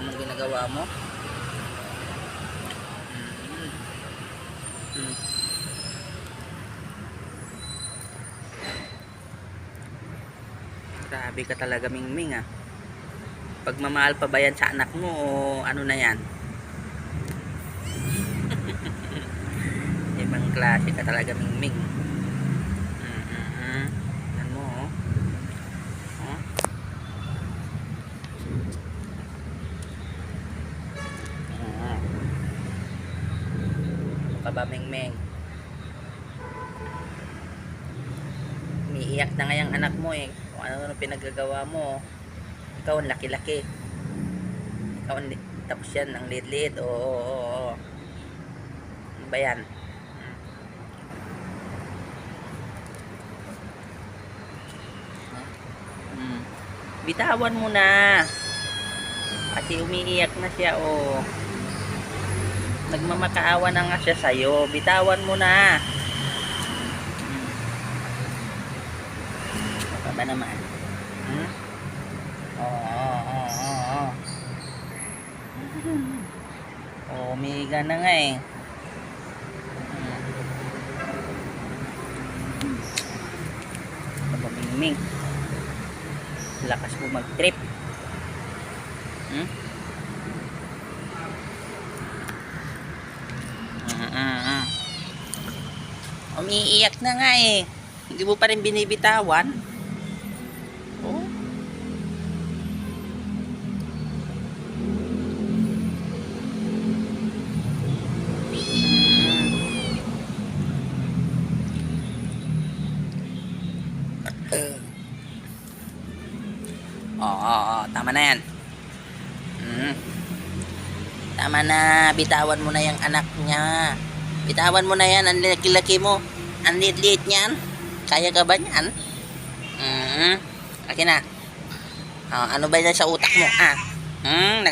Tamang ginagawa mo. Mm. Mm. Grabe ka talaga, Mingming ah. Pagmamahal pa ba yan sa anak mo o ano na yan? Ibang klase ka talaga, Mingming. Mm-mm. Yan mo, oh. Oh. Oo. Ka ba, Mingming? Umiiyak na nga yung anak mo eh. Kung ano ano pinagagawa mo. Ikaw ang laki-laki. Ikaw ang tapos yan, ang liit-liit. Oo, oo, oo. Ano ba yan? Hmm. Bitawan mo na. Kasi umiiyak na siya, oh. Nagmamakaawa na nga siya sa'yo. Bitawan mo na. Baka ba naman? Hmm? Oo, oo. Oo, umiiga na nga eh. Kapamingming. Lakas mo mag-trip. Hmm? Ah, ah, ah. Umiiyak na nga eh. Hindi mo pa rin binibitawan. Oh. Oo. Tama na yan. Mm. Tama na. Bitawan mo na yung anak niya. Bitawan mo na yan. Ang laki-laki mo. Ang liit-liit niyan. Kaya ka ba niyan? Mm. Akin na. Oh, ano ba yan sa utak mo? Ah. Hmm,